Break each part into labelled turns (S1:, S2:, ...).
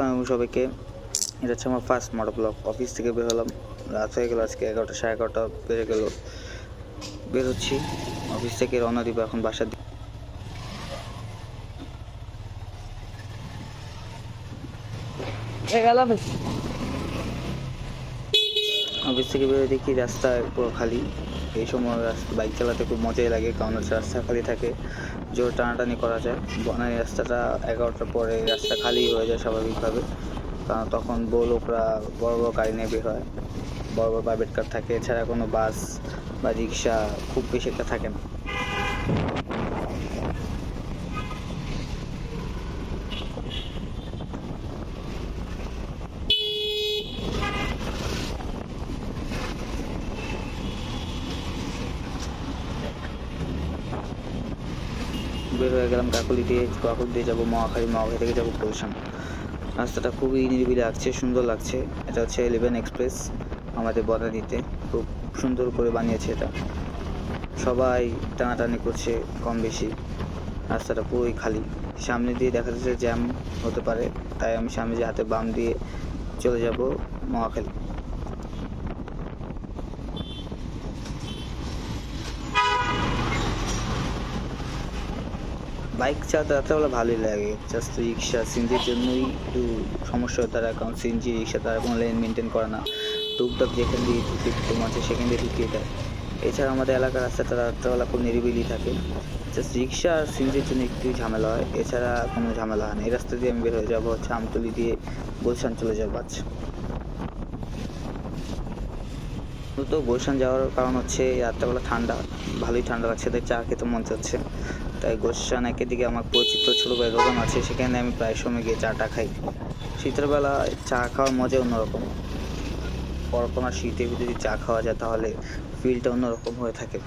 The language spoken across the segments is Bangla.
S1: আসসালামু সবাইকে। এটা হচ্ছে আমার ফার্স্ট মোটর ব্লক অফিস থেকে বের হলাম। রাত হয়ে গেল আজকে এগারোটা সাড়ে এগারোটা বেড়ে গেল। বের হচ্ছি। অফিস থেকে রওনা দিব এখন বাসার দিকে। অফিস থেকে বেরোয় দেখি রাস্তা পুরো খালি। এই সময় বাইক চালাতে খুব মজাই লাগে, কারণ হচ্ছে রাস্তা খালি থাকে, জোর টানাটানি করা যায়। বনানী রাস্তাটা এগারোটার পরে রাস্তা খালি হয়ে যায় স্বাভাবিকভাবে। কারণ তখন বোলোকরা বড় বড় গাড়ি নিয়ে বের হয়। বড় বড় প্রাইভেট কার থাকে, এছাড়া কোনো বাস বা রিক্সা খুব বেশি একটা থাকে না। বের হয়ে গেলাম কাকুলি দিয়ে কাকুলি দিয়ে যাব মহাখালী মহাখালী থেকে যাব গুলশান রাস্তাটা খুবই নিরিবিলি লাগছে, সুন্দর লাগছে। এটা হচ্ছে ইলেভেন এক্সপ্রেস আমাদের বনানীতে। খুব সুন্দর করে বানিয়েছে এটা। সবাই টানাটানি করছে কম বেশি। রাস্তাটা পুরোই খালি। সামনে দিয়ে দেখা যাচ্ছে জ্যাম হতে পারে, তাই আমি সামনে যে হাতে বাম দিয়ে চলে যাব মহাখালী। বাইক চালাতে রাত্রেবেলা ভালোই লাগে। জাস্ট রিক্সা সিনজির জন্যই একটু সমস্যা হয় তারা, কারণ সিনজি রিক্সা তারা কোনো লেন মেনটেন করে না। টুকটাক যেখান দিয়ে ঢুকতে আছে সেখান দিয়ে ঢুকিয়ে দেয়। এছাড়া আমাদের এলাকার রাস্তাটা রাত্রেবেলা খুব নিরিবিলি থাকে। জাস্ট রিক্সা আর সিনজির জন্য একটু ঝামেলা হয়। এছাড়া কোনো ঝামেলা হয় না। এই রাস্তা দিয়ে আমি বের হয়ে যাব হচ্ছে আমতলি দিয়ে গুলশান চলে যাব আচ্ছা তো গুলশান যাওয়ার কারণ হচ্ছে রাত্রেবেলা ঠান্ডা। ভালোই ঠান্ডা লাগছে, তাই চা খেতে মন চাচ্ছে। তাই গোসান একের দিকে আমার পরিচিত ছোটো ভাই দোকান আছে, সেখানে আমি প্রায় সময় গিয়ে চাটা খাই। শীতের বেলা চা খাওয়ার মজা অন্যরকম। পরপর শীতে যদি চা খাওয়া যায়, তাহলে ফিলটা অন্যরকম হয়ে থাকে।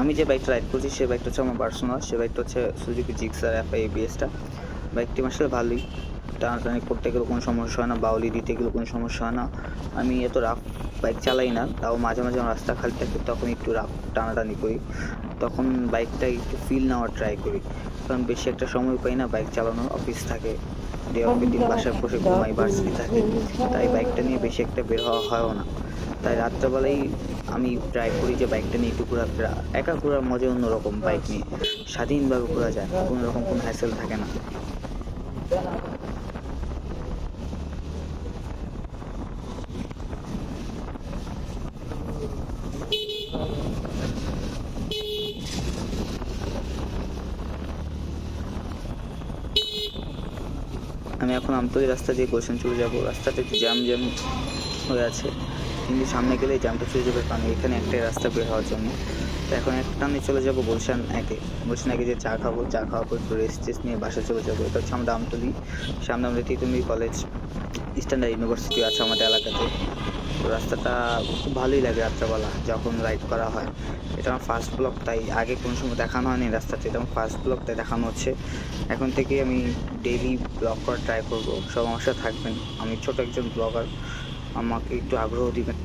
S1: আমি যে বাইকটা রাইড করছি, সে বাইকটা হচ্ছে আমার পার্সোনাল সে বাইকটা হচ্ছে সুজুকি জিক্সার এফ আই এবিএসটা বাইকটি আসলে ভালোই। টানাটানি করতে গেলে কোনো সমস্যা হয় না, বাউলি দিতে গেলে কোনো সমস্যা হয় না। আমি এত রাফ বাইক চালাই না, তাও মাঝে মাঝে রাস্তা খালি থাকে, তখন একটু রাফ টানাটানি করি। তখন বাইকটা একটু ফিল নেওয়ার ট্রাই করি। কারণ বেশি একটা সময় পাই না বাইক চালানোর অফিস থাকে দিন বাসায় বসে ঘুমাই ভার্সিটি থাকে, তাই বাইকটা নিয়ে বেশি একটা বের হওয়া হয়ও না। তাই রাত্রেবেলাই আমি ট্রাই করি যে বাইকটা নিয়ে একটু ঘোরাফেরা, একা ঘোরার মজা অন্যরকম বাইক নিয়ে। স্বাধীনভাবে ঘোরা যায় কোনো রকম কোনো হ্যাসেল থাকে না। আমি এখন আমতলি রাস্তা দিয়ে গোলশান চলে যাব রাস্তাটা একটু জ্যাম জ্যাম হয়ে আছে। কিন্তু সামনে গেলে জ্যামটা চলে যাবে কারণ এখানে একটাই রাস্তা বের হওয়ার জন্য। তো এখন একটা নিয়ে চলে যাব গুলশান একে। গুলশান একে যে চা খাব, চা খাওয়ার পর একটু রেস্ট টেস্ট নিয়ে বাসা চলে যাব। এটা হচ্ছে আমরা আমতলি। সামনে আমরা তিতুমি কলেজ স্ট্যান্ডার্ড ইউনিভার্সিটি আছে আমাদের এলাকাতে? রাস্তাটা খুব ভালোই লাগে রাত্রেবেলা, যখন রাইড করা হয়। এটা আমার ফার্স্ট ব্লক তাই আগে কোনো সময় দেখানো হয়নি রাস্তাতে, এটা আমার ফার্স্ট ব্লক তাই দেখানো হচ্ছে। এখন থেকে আমি ডেইলি ব্লগ করার ট্রাই করব, সব আমার সাথে থাকবেন। আমি ছোট একজন ব্লগার আমাকে একটু আগ্রহ দিবেন।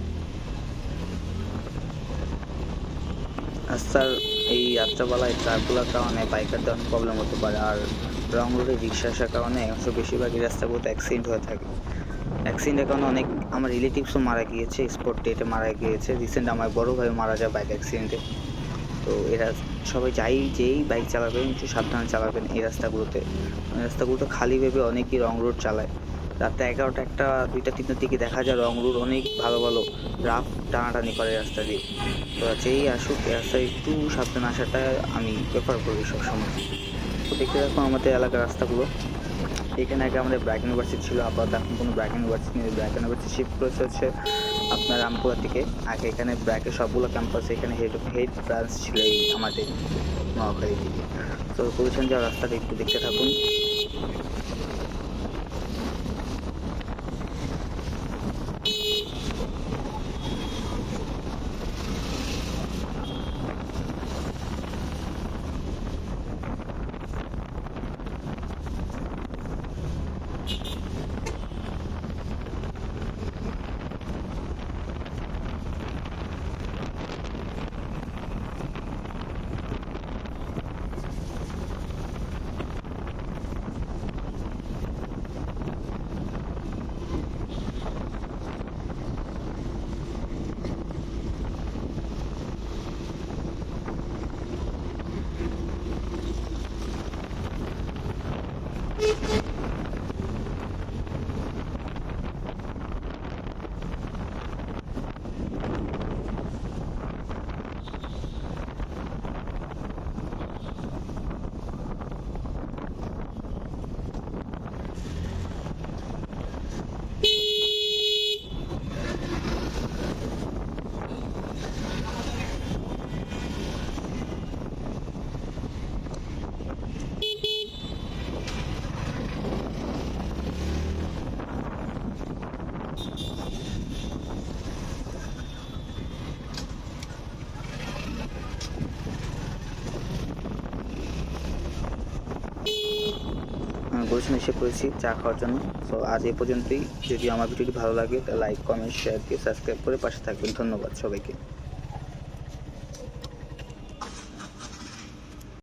S1: রাস্তার এই রাত্রেবেলায় ট্রাকগুলোর কারণে বাইকারদের অনেক প্রবলেম হতে পারে, আর রং রোডে রিক্সা আসার কারণে অংশ বেশিরভাগই রাস্তাগুলোতে অ্যাক্সিডেন্ট হয়ে থাকে। অ্যাক্সিডেন্টের কারণে অনেক আমার রিলেটিভসও মারা গিয়েছে স্পট ডেটে মারা গিয়েছে। রিসেন্ট আমার বড় ভাই মারা যায় বাইক অ্যাক্সিডেন্টে তো এরা সবাই যাই যেই বাইক চালাবেন একটু সাবধানে চালাবেন এই রাস্তাগুলোতে। রাস্তাগুলোতে খালি ভেবে অনেকেই রং রোড চালায়। রাতে এগারোটা একটা, দুইটা, তিনটার দিকে দেখা যায় রং রোড অনেক ভালো ভালো রাফ টানাটানি করে রাস্তা দিয়ে। তো যেই আসুক রাস্তায় একটু সাবধানে আসাটা আমি প্রেফার করি সবসময়। তো দেখতে দেখো আমাদের এলাকার রাস্তাগুলো। এখানে আগে আমাদের ব্র্যাক ইউনিভার্সিটি ছিল, আপাতত এখন কোনো ব্র্যাক ইউনিভার্সিটি নেই। ব্র্যাক ইউনিভার্সিটি শিফট করেছে হচ্ছে আপনার রামপুরা থেকে। আগে এখানে ব্র্যাকের সবগুলো ক্যাম্পাস এখানে হেড হেড ব্রাঞ্চ ছিল এই আমাদের নোয়াখালী দিকে তো বলছেন যে রাস্তাটা একটু দেখতে থাকুন। Thank you. গুলশান এসে করেছি চা খাওয়ার জন্য। সো আজ এ পর্যন্তই। যদি আমার ভিডিওটি ভালো লাগে তাহলে লাইক কমেন্ট শেয়ার দিয়ে সাবস্ক্রাইব করে পাশে থাকবেন। ধন্যবাদ সবাইকে।